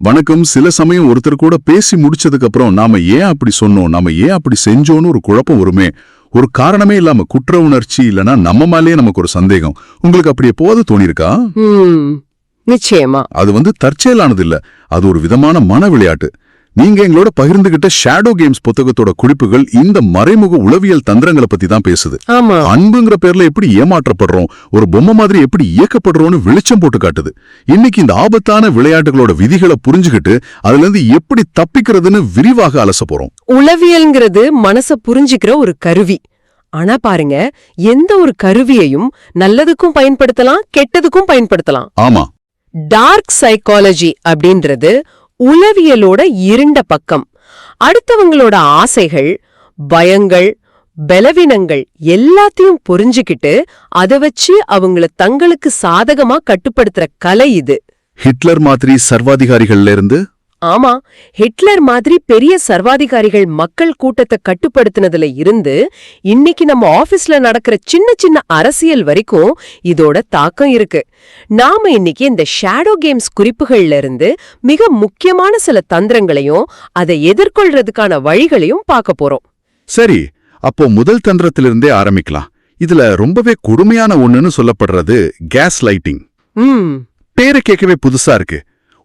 வணக்கம். சில சமயம் ஒருத்தர் கூட பேசி முடிச்சதுக்கு அப்புறம் நாம ஏன் அப்படி சொன்னோம்? நாம ஏன் அப்படி செஞ்சோன்னு ஒரு குழப்பம் வருமே. ஒரு காரணமே இல்லாம குற்ற உணர்ச்சி இல்லனா நம்ம மேலேயே நமக்கு ஒரு சந்தேகம். உங்களுக்கு அப்படி எப்போது தோணியிருக்கா? ம். நிச்சயமா. அது வந்து தற்செயலானது இல்ல. அது ஒரு விதமான மன விளையாட்டு. நீங்க எங்களோட பகிர்ந்துகிட்ட ஷேடோ கேம்ஸ் புத்தகத்தோட குறிப்புகள் இந்த மறைமுக உளவியல் தந்திரங்களை பத்தி தான் பேசுது. அன்புங்கிற பேர்ல எப்படி ஏமாற்றப்படுறோம் ஒரு பொம்மை மாதிரி எப்படி இயக்கப்படுறோம்னு வெளிச்சம் போட்டு காட்டுது. இன்னைக்கு இந்த ஆபத்தான விளையாட்டுகளோட விதிகளை புரிஞ்சுகிட்டு அதுல இருந்து எப்படி தப்பிக்கிறதுன்னு விரிவாக அலச போறோம். உளவியல்ங்கிறது மனச புரிஞ்சுக்கிற ஒரு கருவி. ஆனா பாருங்க எந்த ஒரு கருவியையும் நல்லதுக்கும் பயன்படுத்தலாம் கெட்டதுக்கும் பயன்படுத்தலாம். ஆமா. டார்க் சைக்காலஜி அப்படின்றது உளவியலோட இருண்ட பக்கம். அடுத்தவங்களோட ஆசைகள் பயங்கள் பலவீனங்கள் எல்லாத்தையும் புரிஞ்சுக்கிட்டு அத வச்சு அவங்கள தங்களுக்கு சாதகமா கட்டுப்படுத்துற கலை இது. ஹிட்லர் மாதிரி சர்வாதிகாரிகள்ல இருந்து ஆமா ஹிட்லர் மாதிரி பெரிய சர்வாதிகாரிகள் மக்கள் கூட்டத்தை கட்டுப்படுத்தினதுல இருந்து இன்னைக்கு நம்ம ஆபீஸ்ல நடக்கிற சின்ன சின்ன அரசியல் வரைக்கும் இதோட தாக்கம் இருக்கு. நாம இன்னைக்கு இந்த ஷேடோ கேம்ஸ் குறிப்புகள்ல இருந்து மிக முக்கியமான சில தந்திரங்களையும் அதை எதிர்கொள்றதுக்கான வழிகளையும் பார்க்க போறோம். சரி அப்போ முதல் தந்திரத்திலிருந்தே ஆரம்பிக்கலாம். இதுல ரொம்பவே கொடுமையான ஒண்ணுன்னு சொல்லப்படுறது கேஸ் லைட்டிங். ம். பேரை கேட்கவே புதுசா இருக்கு.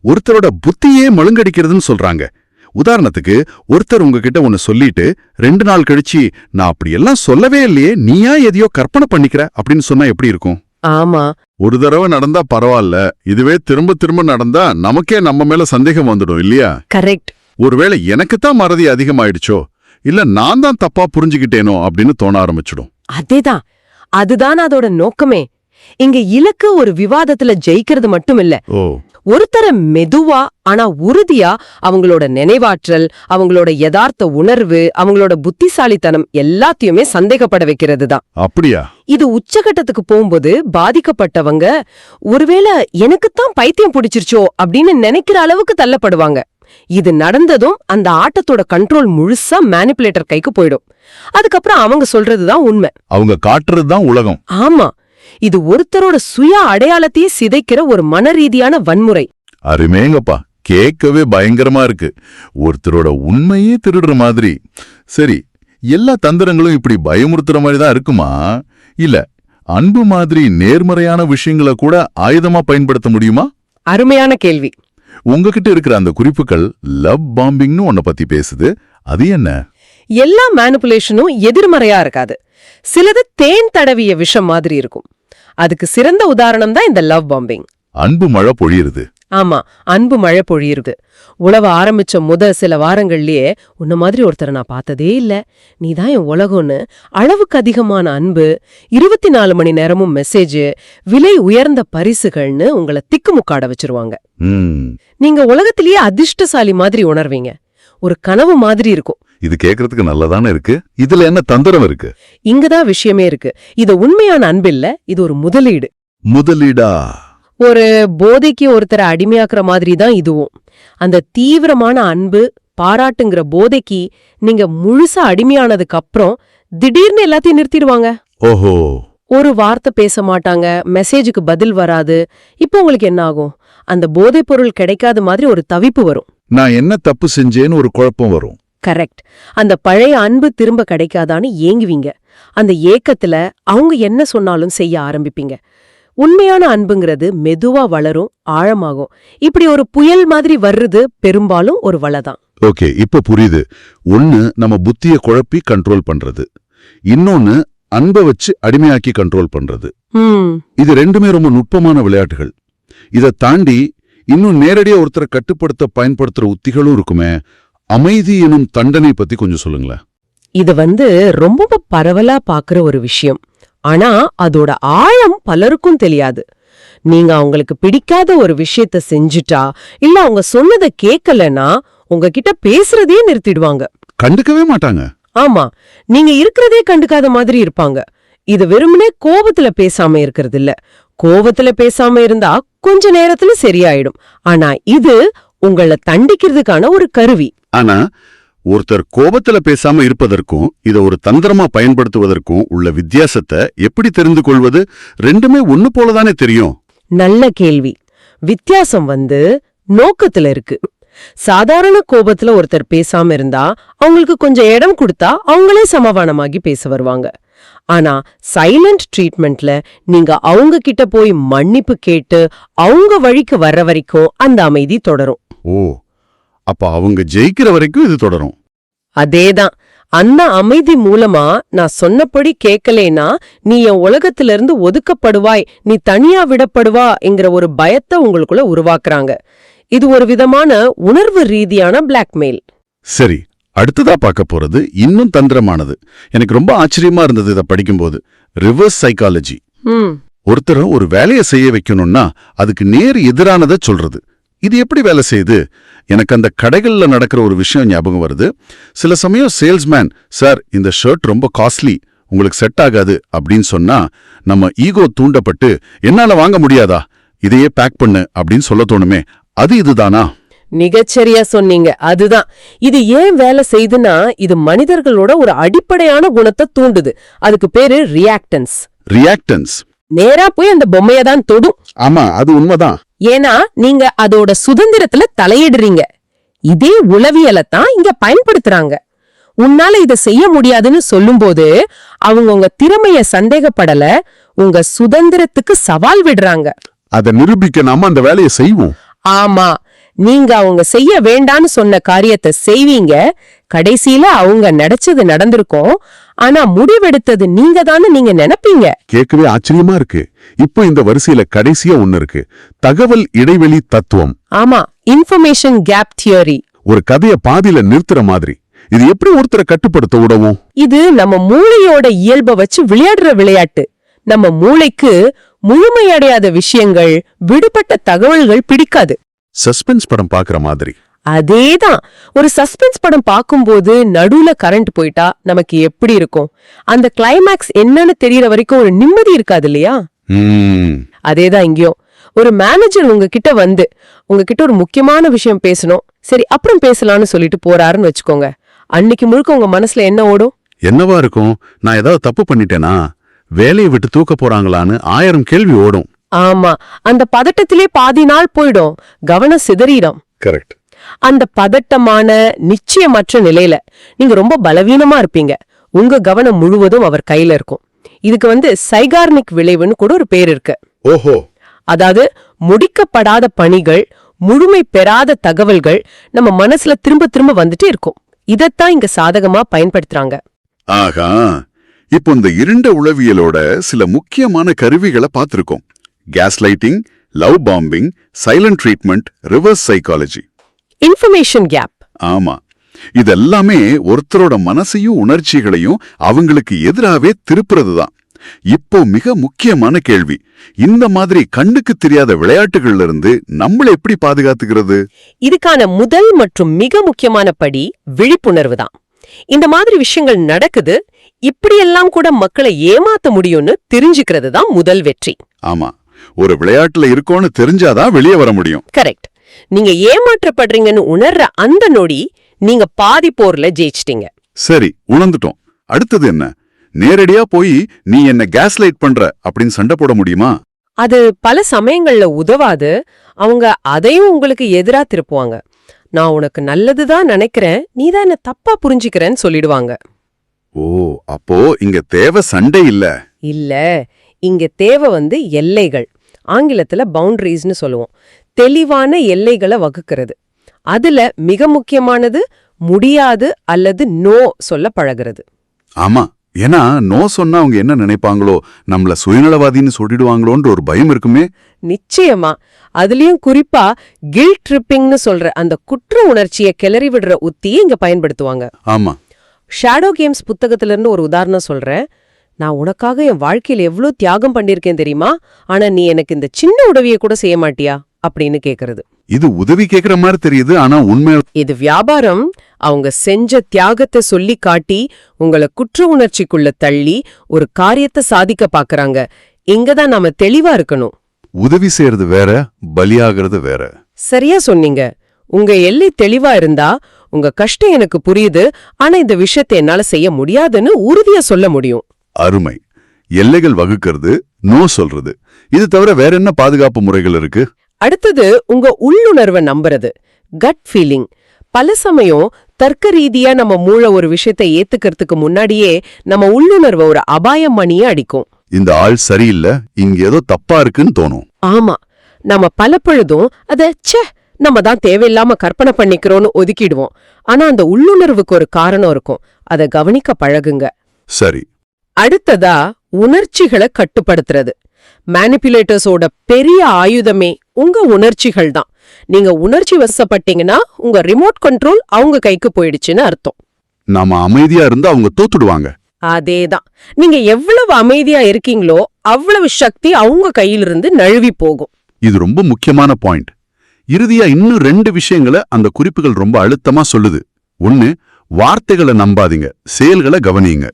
ஒருத்தரோட புத்தியே மழுங்கடிக்கிறதுன்னு சொல்றாங்க. உதாரணத்துக்கு ஒருத்தர் உங்ககிட்ட ஒன்னு சொல்லிட்டு ரெண்டு நாள் கழிச்சு நான் அப்படியெல்லாம் சொல்லவே இல்லையே நீயா எதையோ கற்பனை பண்ணிக்கிற? அப்படின்னு சொன்னா எப்படி இருக்கும்? ஆமா. ஒரு தடவை நடந்தா பரவாயில்ல இதுவே திரும்ப திரும்ப நடந்தா நமக்கே நம்ம மேல சந்தேகம் வந்துடும் இல்லையா? கரெக்ட். ஒருவேளை எனக்குத்தான் மறதி அதிகமாயிடுச்சோ இல்ல நான் தான் தப்பா புரிஞ்சுக்கிட்டேனோ அப்படின்னு தோண ஆரம்பிச்சிடும். அதேதான். அதுதான் அதோட நோக்கமே. இங்க இலக்கு ஒரு விவாதத்துல ஜெயிக்கிறது மட்டும் இல்ல. ஓ. ஒருத்தர மெதுவா ஆனா உறுதியா அவங்களோட நினைவாற்றல் அவங்களோட யதார்த்த உணர்வு அவங்களோட புத்திசாலித்தனம் எல்லாத்தையுமே சந்தேகப்பட வைக்கிறது தான் அப்படியா? இது உச்சகட்டத்துக்கு போகும்போது பாதிக்கப்பட்டவங்க ஒருவேளை எனக்குத்தான் பைத்தியம் பிடிச்சிருச்சோ அப்படின்னு நினைக்கிற அளவுக்கு தள்ளப்படுவாங்க. இது நடந்ததும் அந்த ஆட்டத்தோட கண்ட்ரோல் முழுசா மேனிப்புலேட்டர் கைக்கு போயிடும். அதுக்கப்புறம் அவங்க சொல்றதுதான் உண்மை. அவங்க காட்டுறது தான் உலகம். ஆமா. இது ஒருத்தரோட சுய அடையாளத்தையே சிதைக்கிற ஒரு மனரீதியான வன்முறை. அருமேங்கப்பா கேட்கவே பயங்கரமா இருக்கு. ஒருத்தரோட உண்மையே திருடுற மாதிரி. சரி எல்லா தந்திரங்களும் இப்படி பயமுறுத்துற மாதிரி தான் இருக்குமா? இல்ல அன்பு மாதிரி நேர்மறையான விஷயங்களை கூட ஆயுதமா பயன்படுத்த முடியுமா? அருமையான கேள்வி. உங்ககிட்ட இருக்கிற அந்த குறிப்புகள் லவ் பாம்பிங்னு உன்னை பத்தி பேசுது. அது என்ன? எல்லா மேனிப்புலேஷனும் எதிர்மறையா இருக்காது. சிலது தேன் தடவிய விஷம் மாதிரி இருக்கும். அதுக்கு சிறந்த உதாரணம் தான் இந்த லவ் பாம்பிங். அன்பு மழை பொழியுறது. ஆமா அன்பு மழை பொழியுது உழவ ஆரம்பிச்ச முத சில வாரங்கள்லயே உன்ன மாதிரி ஒருத்தரை நான் பார்த்ததே இல்ல. நீதான் என் உலகம்னு அளவுக்கு அதிகமான அன்பு இருபத்தி நாலு மணி நேரமும் மெசேஜ் விலை உயர்ந்த பரிசுகள்னு உங்களை திக்குமுக்காட வச்சிருவாங்க. நீங்க உலகத்திலேயே அதிர்ஷ்டசாலி மாதிரி உணர்வீங்க. ஒரு கனவு மாதிரி இருக்கும். இது கேக்குறதுக்கு நல்லதானே இருக்கு? இதுல என்ன தந்திரம் இருக்கு? இங்கதான் விஷயமே இருக்கு. இது உண்மையான அன்பு இல்ல இது ஒரு முதலீடு. முதலீடா? ஒரு போதைக்கு ஒருத்தரை அடிமையாக்குற மாதிரி தான் இதுவும். அந்த தீவிரமான அன்பு பாராட்டுங்கிற போதைக்கு நீங்க முழுசா அடிமையானதுக்கு அப்புறம் திடீர்னு எல்லாத்தையும் நிறுத்திடுவாங்க. ஓஹோ. ஒரு வார்த்தை பேச மாட்டாங்க மெசேஜுக்கு பதில் வராது. இப்போ உங்களுக்கு என்ன ஆகும்? அந்த போதைப் பொருள் கிடைக்காத மாதிரி ஒரு தவிப்பு வரும். நான் என்ன தப்பு செஞ்சேன்னு ஒரு குழப்பம் வரும். கரெக்ட் அந்த பழைய அன்பு திரும்ப கிடைக்காதான்னு ஏங்குவீங்க. அந்த ஏக்கத்துல அவங்க என்ன சொன்னாலும் செய்ய ஆரம்பிப்பீங்க. உண்மையான அன்புங்கிறது மெதுவா வளரும் ஆழமாகும். இப்படி ஒரு புயல் மாதிரி வர்றது பெரும்பாலும் ஒரு வளதான் ஓகே இப்ப புரியுது. ஒன்னு நம்ம புத்திய குழப்பி கண்ட்ரோல் பண்றது. இன்னொன்னு அன்பை வச்சு அடிமையாக்கி கண்ட்ரோல் பண்றது. இது ரெண்டுமே ரொம்ப நுட்பமான விளையாட்டுகள். இத தாண்டி இன்னும் நேரடியா ஒருத்தரை கட்டுப்படுத்த பயன்படுத்துற உத்திகளும் இருக்குமே. அமைதி எனும் தண்டனை பத்தி கொஞ்சம் சொல்லுங்களேன். இது வந்து ரொம்ப பரவலா பாக்குற ஒரு விஷயம். ஆனா அதோட ஆழம் பலருக்கும் தெரியாது. நீங்க அவங்களுக்கு பிடிக்காத ஒரு விஷயத்த செஞ்சுட்டா இல்ல அவங்க சொன்னதை கேட்கலன்னா உங்ககிட்ட பேசுறதையே நிறுத்திடுவாங்க. கண்டுக்கவே மாட்டாங்க. ஆமா நீங்க இருக்கிறதே கண்டுக்காத மாதிரி இருப்பாங்க. இது வெறுமனே கோபத்துல பேசாம இருக்கிறது இல்ல கோபத்துல பேசாம இருந்தா கொஞ்ச நேரத்துல சரியாயிடும். ஆனா இது உங்கள தண்டிக்கிறதுக்கான ஒரு கருவி. ஆனா ஒருத்தர் கோபத்துல பேசாம இருப்பதற்கும் இத ஒரு தந்திரமா பயன்படுத்துவதற்கும் உள்ள வித்தியாசத்தை எப்படி தெரிந்து கொள்வது? ரெண்டுமே ஒண்ணு போலதானே தெரியும். நல்ல கேள்வி. வித்தியாசம் வந்து நோக்கத்துல இருக்கு. சாதாரண கோபத்துல ஒருத்தர் பேசாம இருந்தா அவங்களுக்கு கொஞ்சம் இடம் கொடுத்தா அவங்களே சமாதானமாகி பேச வருவாங்க. ஆனா சைலண்ட் ட்ரீட்மெண்ட்ல நீங்க அவங்க கிட்ட போய் மன்னிப்பு கேட்டு அவங்க வழிக்கு வர்ற வரைக்கும் அந்த அமைதி தொடரும். ஓ அப்ப அவங்க ஜெயிக்கிற வரைக்கும் இது தொடரும். அதேதான். அந்த அமைதி மூலமா நான் சொன்னபடி கேட்கலேனா நீ என் உலகத்துல இருந்து ஒதுக்கப்படுவாய் நீ தனியா விடப்படுவா என்கிற ஒரு பயத்தை உங்களுக்குள்ள உருவாக்குறாங்க. இது ஒரு விதமான உணர்வு ரீதியான பிளாக்மெயில் சரி அடுத்ததா பார்க்க போறது இன்னும் தந்திரமானது. எனக்கு ரொம்ப ஆச்சரியமா இருந்தது இதை படிக்கும்போது. ரிவர்ஸ் சைக்காலஜி ஒருத்தரை ஒரு வேலையை செய்ய வைக்கணும்னா அதுக்கு நேர் எதிரானதை சொல்றது. இது எப்படி வேலை செய்யுது? எனக்கு அந்த கடைகள்ல நடக்கிற ஒரு விஷயம் ஞாபகம் வருது. சில சமயம் சேல்ஸ்மேன் சார் இந்த ஷர்ட் ரொம்ப காஸ்ட்லி. உங்களுக்கு செட் ஆகாது அப்படின்னு சொன்னா நம்ம ஈகோ தூண்டப்பட்டு என்னால வாங்க முடியாதா? இதையே பேக் பண்ணு அப்படின்னு சொல்ல தோணுமே. அது இதுதானா? மிகச்சரியா சொன்னீங்க. அதுதான். இது ஏன் வேலை செய்யுதுன்னா இது மனிதர்களோட ஒரு அடிப்படையான குணத்தை தூண்டுது. அதுக்கு பேரு ரியாக்டன்ஸ் ரியாக்டன்ஸ் நேரா போய் அந்த பொம்மைய தான் தொடும். ஆமா அது உண்மைதான். ஏன்னா நீங்க அதோட சுதந்திரத்துல தலையிடுறீங்க. இதே உளவியலை தான் இங்க பயன்படுத்துறாங்க. உன்னால இத செய்ய முடியாதுன்னு சொல்லும்போது அவங்க உங்க திறமைய சந்தேகப்படல உங்க சுதந்திரத்துக்கு சவால் விடுறாங்க. அதை நிரூபிக்க நாம அந்த வேலையை செய்வோம். ஆமா. நீங்க அவங்க செய்ய வேண்டான்னு சொன்ன காரியத்தை செய்வீங்க. கடைசியில அவங்க நினைச்சது நடந்திருக்கும். ஆனா முடிவெடுத்தது நீங்க தான்னு நீங்க நினைப்பீங்க. கேட்கவே ஆச்சரியமா இருக்கு. இப்போ இந்த வரிசையில கடைசியா ஒண்ணு இருக்கு. தகவல் இடைவெளி தத்துவம். ஆமா இன்ஃபர்மேஷன் கேப் தியரி ஒரு கதைய பாதியில நிறுத்துற மாதிரி. இது எப்படி ஒருத்தரை கட்டுப்படுத்த உதவும்? இது நம்ம மூளையோட இயல்பை வச்சு விளையாடுற விளையாட்டு. நம்ம மூளைக்கு முழுமையடையாத விஷயங்கள் விடுபட்ட தகவல்கள் பிடிக்காது. சஸ்பென்ஸ் படம் பாக்குற மாதிரி. அதேதான். ஒரு சஸ்பென்ஸ் படம் பார்க்கும்போது நடுவுல கரண்ட் போயிட்டா நமக்கு எப்படி இருக்கும்? அந்த கிளைமேக்ஸ் என்னன்னு தெரியற வரைக்கும் ஒரு நிம்மதி இருக்காது இல்லையா? ம், அதேதான் இங்கேயும் ஒரு மேனேஜர் உங்ககிட்ட வந்து உங்ககிட்ட ஒரு முக்கியமான விஷயம் பேசணும். சரி அப்புறம் பேசலாம்னு சொல்லிட்டு போறாருன்னு வச்சுக்கோங்க. அன்னைக்கு முழுக்க உங்க மனசுல என்ன ஓடும்? என்னவா இருக்கும்? நான் ஏதாவது தப்பு பண்ணிட்டேனா? வேலையை விட்டு தூக்க போறாங்களான்னு ஆயிரம் கேள்வி ஓடும். ஆமா. அந்த பதட்டத்திலே பாதி நாள் போயிடும். கவனம் சிதறிடும். கரெக்ட் அந்த பதட்டமான நிச்சயமற்ற நிலையில நீங்க ரொம்ப பலவீனமா இருப்பீங்க. உங்க கவனம் முழுவதும் அவர் கையில இருக்கும். இதுக்கு வந்து சைகார்னிக் விளைவுன்னு கூட ஒரு பேர் இருக்கு. ஓஹோ. அதாவது முடிக்கப்படாத பணிகள் முழுமை பெறாத தகவல்கள் நம்ம மனசுல திரும்ப திரும்ப வந்துட்டே இருக்கும். இதத்தான் இங்க சாதகமா பயன்படுத்துறாங்க. ஆகா இப்போ இந்த இருண்ட உளவியலோட சில முக்கியமான கருவிகளை பார்த்திருக்கோம். Gas lighting love bombing silent treatment reverse psychology information gap ஆமா. இதெல்லாமே ஒருத்தரோட மனசையும் உணர்ச்சிகளையும் அவங்களுக்கு எதிராவே திருப்புறது தான் இப்போ மிக முக்கியமான கேள்வி. இந்த மாதிரி கண்ணுக்கு தெரியாத விளையாட்டுகள்ல இருந்து நம்மள எப்படி பாதுகாத்துக்கிறது? இதுக்கான முதல் மற்றும் மிக முக்கியமான படி விழிப்புணர்வு தான் இந்த மாதிரி விஷயங்கள் நடக்குது. இப்படியெல்லாம் கூட மக்களை ஏமாத்த முடியும்னு தெரிஞ்சுக்கிறது தான் முதல் வெற்றி. ஆமா. ஒரு விளையாட்டுல இருக்கோன்னு தெரிஞ்சாதான் வெளியே வர முடியும். கரெக்ட் நீங்க ஏமாற்றப்படுறீங்கன்னு உணர்ற அந்த நொடி நீங்க பாதி போர்ல ஜெயிச்சிட்டீங்க. சரி உணர்ந்துட்டோம். அடுத்தது என்ன? நேரடியா போய் நீ என்ன கேஸ் லைட் பண்ற அப்படின்னு சண்டை போட முடியுமா? அது பல சமயங்கள்ல உதவாது. அவங்க அதையும் உங்களுக்கு எதிரா திருப்புவாங்க. நான் உனக்கு நல்லதுதான் நினைக்கிறேன் நீதான் என்ன தப்பா புரிஞ்சுக்கிறேன்னு சொல்லிடுவாங்க. ஓ அப்போ இங்க தேவை சண்டை இல்ல? இல்ல இங்க தேவை வந்து எல்லைகள். ஆங்கிலத்துல பவுண்டரிஸ்னு சொல்லுவோம். தெளிவான எல்லைகளை வகுக்கிறது. அதுல மிக முக்கியமானது முடியாது அல்லது நோ சொல்ல பழகிறது. ஆமா. ஏன்னா நோ சொன்னா அவங்க என்ன நினைப்பாங்களோ நம்மள சுயநலவாதின்னு சொல்லிடுவாங்களோன்ற ஒரு பயம் இருக்குமே. நிச்சயமா. அதுலயும் குறிப்பா கில் ட்ரிப்பிங்னு சொல்ற அந்த குற்ற உணர்ச்சியை கிளறி விடுற உத்தியை இங்க பயன்படுத்துவாங்க. ஆமா. ஷேடோ கேம்ஸ் புத்தகத்துல இருந்து ஒரு உதாரணம் சொல்றேன். நான் உனக்காக என் வாழ்க்கையில எவ்ளோ தியாகம் பண்ணிருக்கேன் தெரியுமா? ஆனா நீ எனக்கு இந்த சின்ன உதவியை கூட செய்ய மாட்டியா? அப்படின்னு கேக்குறது. இது உதவி கேக்குற மாதிரி தெரியுது ஆனா உண்மை இது வியாபாரம். அவங்க செஞ்ச தியாகத்தை சொல்லி காட்டி உங்கள குற்ற உணர்ச்சிக்குள்ள தள்ளி ஒரு காரியத்தை சாதிக்க பாக்குறாங்க. இங்கதான் நாம தெளிவா இருக்கணும். உதவி செய்யறது வேற பலியாகிறது வேற. சரியா சொன்னீங்க. உங்க எல்லை தெளிவா இருந்தா உங்க கஷ்டம் எனக்கு புரியுது. ஆனா இந்த விஷயத்தை என்னால செய்ய முடியாதுன்னு உறுதியா சொல்ல முடியும். அருமை. எல்லைகள் வகுக்கிறது நோ சொல்றது. இது தவிர வேற என்ன பாதுகாப்பு முறைகள் இருக்கு? அடுத்தது உங்க உள்ளுணர்வை நம்புறது. கட் ஃபீலிங் பல சமயம் தர்க்க ரீதியா நம்ம மூளை ஒரு விஷயத்தை ஏத்துக்கிறதுக்கு முன்னாடியே நம்ம உள்ளுணர்வை ஒரு அபாயம் மணியே அடிக்கும். இந்த ஆள் சரியில்லை இங்க ஏதோ தப்பா இருக்குன்னு தோணும். ஆமா. நம்ம பலப்பொழுதும் அத ச்சே நம்ம தான் தேவையில்லாம கற்பனை பண்ணிக்கிறோம்னு ஒதுக்கிடுவோம். ஆனா அந்த உள்ளுணர்வுக்கு ஒரு காரணம் இருக்கும். அத கவனிக்க பழகுங்க. சரி. அடுத்ததா உணர்ச்சிகளை கட்டுப்படுத்துறது. மேனிப்புலேட்டர்ஸோட பெரிய ஆயுதமே உங்க உணர்ச்சிகள் தான். நீங்க உணர்ச்சி வசப்பட்டீங்கன்னா உங்க ரிமோட் கண்ட்ரோல் அவங்க கைக்கு போயிடுச்சுன்னு அர்த்தம். நாம அமைதியா இருந்தா அவங்க தோத்துடுவாங்க. அதேதான். நீங்க எவ்வளவு அமைதியா இருக்கீங்களோ அவ்வளவு சக்தி அவங்க கையிலிருந்து நழுவி போகும். இது ரொம்ப முக்கியமான பாயிண்ட் இறுதியா இன்னும் ரெண்டு விஷயங்களை அந்த குறிப்புகள் ரொம்ப அழுத்தமா சொல்லுது. ஒன்னு வார்த்தைகளை நம்பாதீங்க. செயல்களை கவனியுங்க.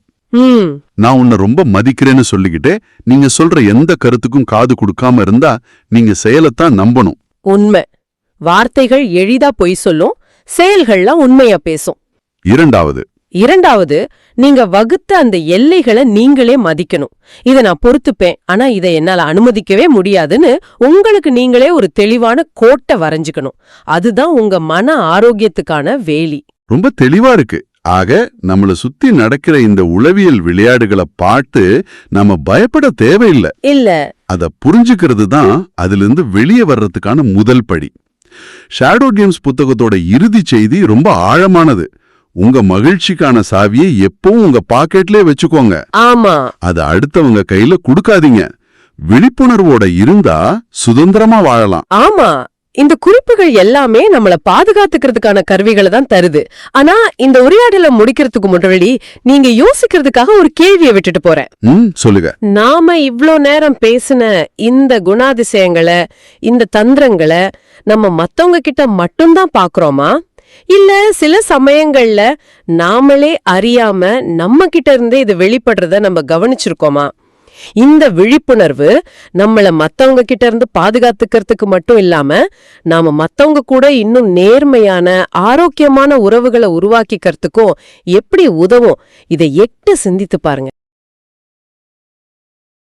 நான் உன்னை ரொம்ப மதிக்கிறேன்னு சொல்லிக்கிட்டே நீங்க சொல்ற எந்த கருத்துக்கும் காது கொடுக்காம இருந்தா நீங்க செயலைத்தான் நம்பணும். உண்மை. வார்த்தைகள் எளிதா பொய் சொல்லும் செயல்கள்லாம் உண்மையா பேசும். இரண்டாவது. இரண்டாவது நீங்க வகுத்த அந்த எல்லைகளை நீங்களே மதிக்கணும். இத நான் பொறுத்துப்பேன் ஆனா இதை என்னால அனுமதிக்கவே முடியாதுன்னு உங்களுக்கு நீங்களே ஒரு தெளிவான கோட்டை வரைஞ்சுக்கணும். அதுதான் உங்க மன ஆரோக்கியத்துக்கான வேலி. ரொம்ப தெளிவா இருக்கு. ஆக நம்மள சுத்தி நடக்கிற இந்த உளவியல் விளையாடுகளை பார்த்து நம்ம பயப்பட தேவையில்லை. இல்ல. அத புரிஞ்சுக்கிறது தான் அதிலிருந்து வெளியே வர்றதுக்கான முதல் படி. ஷேடோ கேம்ஸ் புத்தகத்தோட இறுதி செய்தி ரொம்ப ஆழமானது. உங்க மகிழ்ச்சிக்கான சாவியை எப்பவும் உங்க பாக்கெட்லயே வச்சுக்கோங்க. ஆமா. அத அடுத்தவங்க கையில கொடுக்காதீங்க. விழிப்புணர்வோட இருந்தா சுதந்திரமா வாழலாம். ஆமா. இந்த குறிப்புகள் எல்லாமே நம்மள பாதுகாத்துக்கிறதுக்கான கருவிகளை தான் தருது. ஆனா இந்த உரையாடலை முடிக்கிறதுக்கு முன்னாடி நீங்க யோசிக்கிறதுக்காக ஒரு கேள்வியை விட்டுட்டு போறேன். சொல்லுங்க. நாம இவ்ளோ நேரம் பேசின இந்த குணாதிசயங்களை இந்த தந்திரங்களை நம்ம மத்தவங்க கிட்ட மட்டும்தான் பாக்குறோமா? இல்ல சில சமயங்கள்ல நாமளே அறியாம நம்ம கிட்ட இருந்தே இது வெளிப்படுறத நம்ம கவனிச்சிருக்கோமா? இந்த விழிப்புணர்வு நம்மளை மத்தவங்க கிட்ட இருந்து பாதுகாத்துக்கிறதுக்கு மட்டும் இல்லாம நாம மத்தவங்க கூட இன்னும் நேர்மையான ஆரோக்கியமான உறவுகளை உருவாக்கிக்கிறதுக்கும் எப்படி உதவும் இதை எட்டு சிந்தித்து பாருங்க.